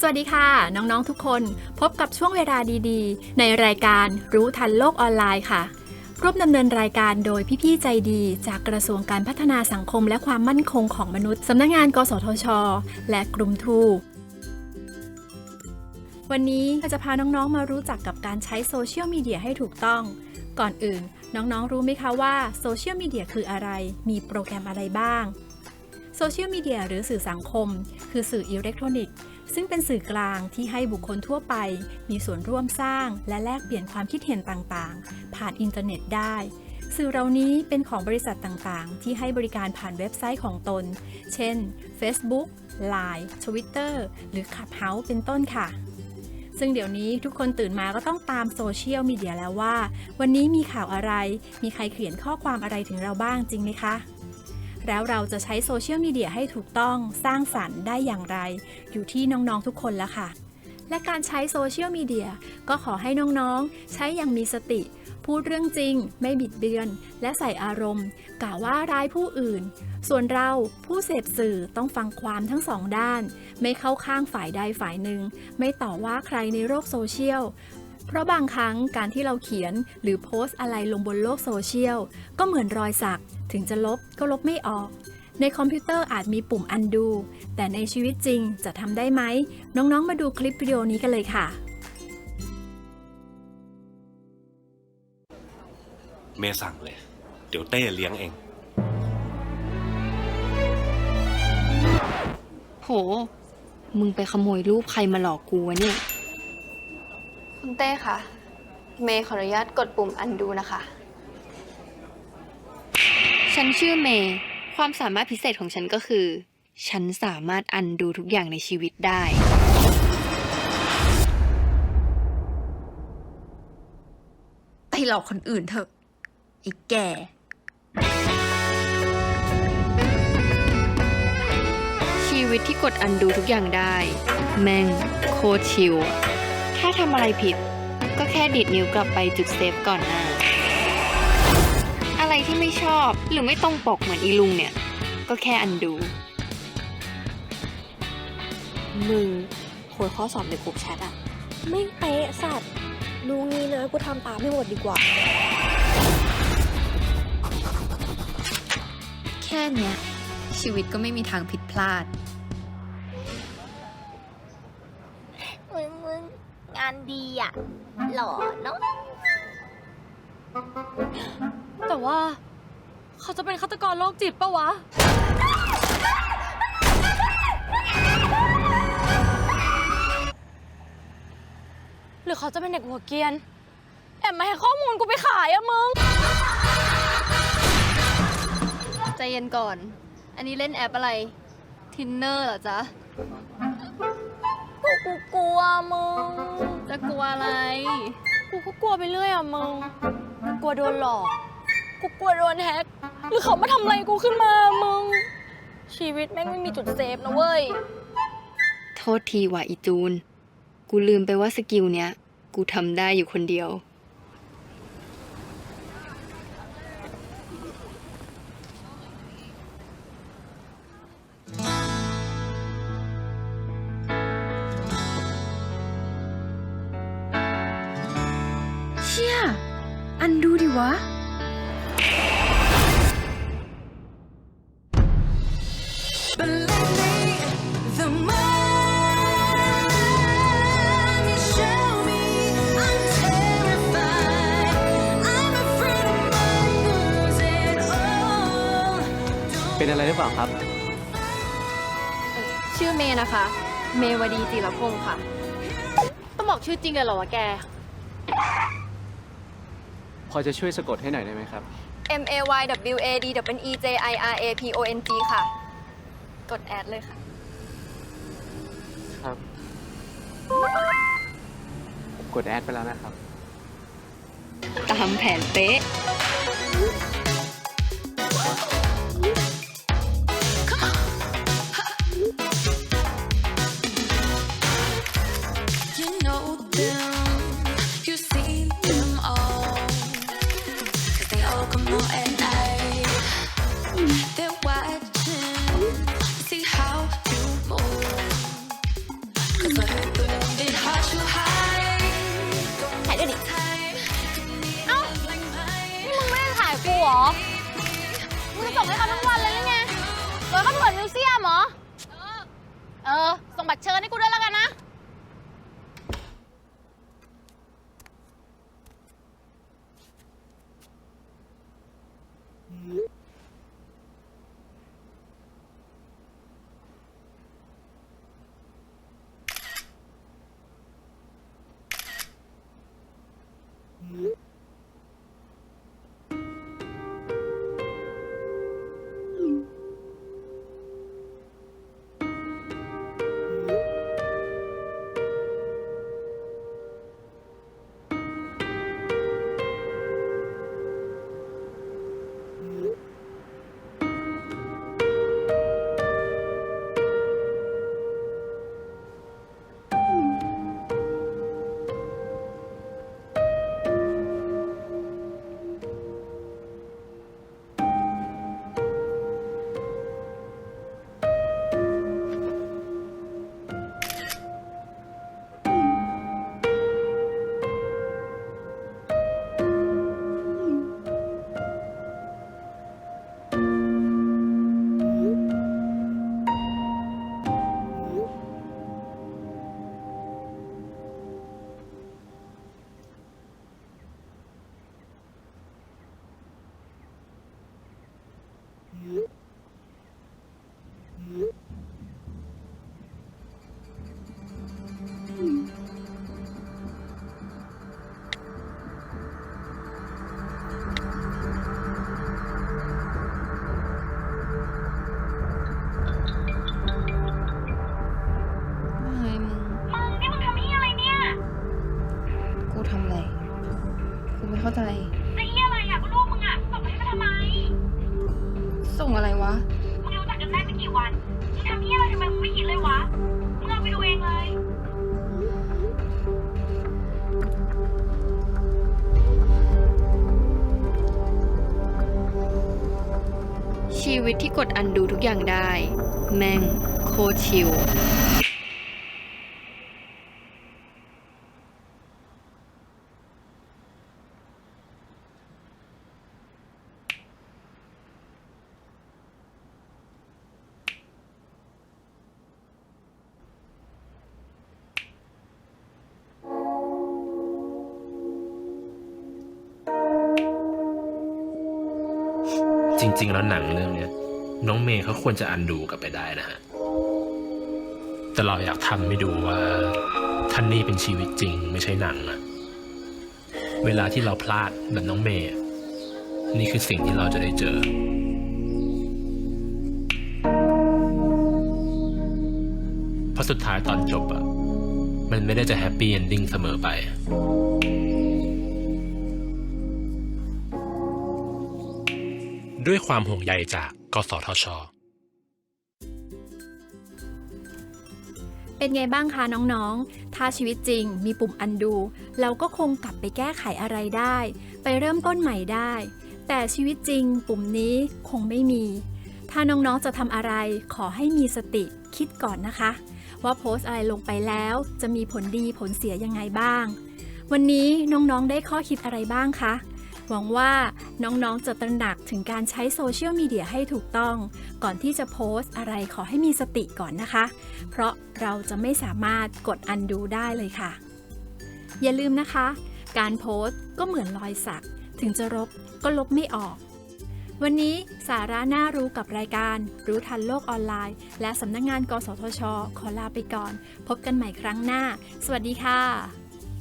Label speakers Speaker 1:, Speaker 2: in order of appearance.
Speaker 1: สวัสดีค่ะ น้องๆทุกคนพบกับช่วงเวลาดีๆ ในรายการรู้ทันโลกออนไลน์ค่ะร่วมดำเนินรายการโดยพี่ๆใจดี จากกระทรวงการพัฒนาสังคมและความมั่นคงของมนุษย์สำนักงงาน กสทช และกลุ่มทูวันนี้เราจะพาน้องๆมารู้จักกับการใช้โซเชียลมีเดียให้ถูกต้อง ก่อนอื่น น้องๆรู้ไหมคะว่าโซเชียลมีเดียคืออะไร มีโปรแกรมอะไรบ้างโซเชียลมีเดียหรือสื่อสังคม คือสื่ออิเล็กทรอนิกส์ ซึ่งเป็นสื่อกลางที่ให้บุคคลทั่วไป มีส่วนร่วมสร้าง และแลกเปลี่ยนความคิดเห็นต่างๆ ผ่านอินเทอร์เน็ตได้ สื่อเหล่านี้เป็นของบริษัทต่างๆ ที่ให้บริการผ่านเว็บไซต์ของตน เช่น Facebook Line Twitter หรือ Clubhouse เป็นต้นค่ะซึ่งเดี๋ยวนี้ทุกคนตื่นมาก็ต้องตามโซเชียลมีเดียแล้วว่า วันนี้มีข่าวอะไร มีใครเขียนข้อความอะไรถึงเราบ้างจริงไหมคะ แล้วเราจะใช้โซเชียลมีเดียให้ถูกต้องสร้างสรรค์ได้อย่างไร อยู่ที่น้องๆทุกคนแล้วค่ะ และการใช้โซเชียลมีเดียก็ขอให้น้องๆ ใช้อย่างมีสติ พูดเรื่องจริง ไม่บิดเบือน และใส่อารมณ์ กล่าวว่าร้ายผู้อื่น ส่วนเราผู้เสพสื่อต้องฟังความทั้งสองด้าน ไม่เข้าข้างฝ่ายใดฝ่ายหนึ่ง ไม่ต่อว่าใครในโลกโซเชียล เพราะบางครั้งการที่เราเขียนหรือโพสต์อะไรลงบนโลกโซเชียล ก็เหมือนรอยสัก ถึงจะลบก็ลบไม่ออก ในคอมพิวเตอร์อาจมีปุ่ม undo แต่ในชีวิตจริงจะทำได้ไหม น้องๆ มาดูคลิปวิดีโอนี้กันเลยค่ะ
Speaker 2: เมย์สั่งเลย เดี๋ยวเต้เลี้ยงเอง
Speaker 3: โห มึงไปขโมยรูปใครมาหลอกกูวะเนี่ย
Speaker 4: คุณเต้คะเมย์ขออนุญาตกดปุ่ม undo นะคะ
Speaker 3: ฉันชื่อเมย์ ความสามารถพิเศษของฉันก็คือ ฉันสามารถอันดูทุกอย่างในชีวิตได้
Speaker 5: ไปหลอกคนอื่นเถอะไอ้แก่
Speaker 3: ชีวิตที่กดอันดูทุกอย่างได้ แม่งโคตรชิลอะ แค่ทำอะไรผิด ก็แค่ดิดนิ้วกลับไปจุดเซฟก่อนหน้า อะไรที่ไม่ชอบหรือไม่ตรงปกเหมือนอีลุงเนี่ย ก็แค่อันดู
Speaker 6: มึงโพยข้อสอบในกลุ่มแชทอะไม่งเป๊ะสัตว์รู้งี้นะกูทำตามให้หมดดีกว่า
Speaker 5: แค่เนี้ยชีวิตก็ไม่มีทางผิดพลาด
Speaker 7: อะหล่อเนาะ
Speaker 8: แต่ว่า เขาจะเป็นฆาตกรโรคจิตปะวะ หรือเขาจะเป็นเด็กหัวเกรียน แอบมาให้ข้อมูลกูไปขายอะมึง
Speaker 4: ใจเย็นก่อน อันนี้เล่นแอปอะไร ทินเนอร์เหรอจ๊ะ
Speaker 8: กูกูกลัวมึง
Speaker 4: จะกลัวอะไร
Speaker 8: กูก็กลัวไปเรื่อยอะมึงกูกลัวโดนหลอก กูกลัวโดนแฮก หรือเขามาทำอะไรกูขึ้นมา มึง ชีวิตแม่งไม่มีจุดเซฟนะเว้ย
Speaker 3: โทษทีว่ะอีจูน กูลืมไปว่าสกิลเนี้ย กูทำได้อยู่คนเดียว
Speaker 5: อันดูดิวะ
Speaker 9: เป็นอะไรหรือเปล่าครับ
Speaker 4: ชื่อเมย์นะคะ เมวดีจิรพงศ์ค่ะ
Speaker 8: ต้องบอกชื่อจริงเลยเหรอวะแก
Speaker 9: พอจะช่วยสะกดให้หน่อยได้ไหมครับ
Speaker 4: M A Y W A D W E J I R A P O N G ค่ะ กดแอดเลยค่ะ
Speaker 9: ครับ กดแอดไปแล้วนะครับ
Speaker 3: ตามแผนเป๊ะ
Speaker 8: ส่งให้เขาทั้งวันเลยหรือไงโดยเขาเปิดมิวเซียมเหรอ เออ ส่งบัตรเชิญให้กู
Speaker 7: เข้า
Speaker 3: ใจ
Speaker 7: จะเฮียอะไรอะก็ลูกมึงอะส่งมาให้มันทำไม
Speaker 3: ส่งอะไรวะ
Speaker 7: มึงรู้จักกันได้ไม่กี่วัน มึงทำเฮียอะไรทำไมมึงไม่คิดเลยวะ มึงเอาไปดูเองเลย
Speaker 3: ชีวิตที่กดอันดูทุกอย่างได้ แม่งโคตรชิล
Speaker 10: จริง ๆ แล้วหนังเรื่องเนี้ย น้องเมย์เขาควรจะอันดูกลับไปได้นะฮะ แต่เราอยากทำให้ดูว่าท่านนี่เป็นชีวิตจริงไม่ใช่หนังอะเวลาที่เราพลาดแบบน้องเมย์ นี่คือสิ่งที่เราจะได้เจอเพราะสุดท้ายตอนจบอะมันไม่ได้จะแฮปปี้เอนดิ้งเสมอไป ด้วยความห่วงใยจากกสทช
Speaker 1: เป็นไงบ้างคะน้องๆ ถ้าชีวิตจริงมีปุ่มอันดู เราก็คงกลับไปแก้ไขอะไรได้ ไปเริ่มต้นใหม่ได้ แต่ชีวิตจริงปุ่มนี้คงไม่มี ถ้าน้องๆจะทำอะไรขอให้มีสติคิดก่อนนะคะ ว่าโพสต์อะไรลงไปแล้วจะมีผลดีผลเสียยังไงบ้าง วันนี้น้องๆได้ข้อคิดอะไรบ้างคะ หวังว่าน้องๆจะตระหนักถึงการใช้โซเชียลมีเดียให้ถูกต้อง ก่อนที่จะโพสต์อะไรขอให้มีสติก่อนนะคะ เพราะเราจะไม่สามารถกดอันดูได้เลยค่ะ อย่าลืมนะคะ การโพสต์ก็เหมือนรอยสัก ถึงจะลบก็ลบไม่ออก วันนี้สาระน่ารู้กับรายการ รู้ทันโลกออนไลน์ และสำนักงงาน กสทช ขอลาไปก่อน พบกันใหม่ครั้งหน้า สวัสดีค่ะ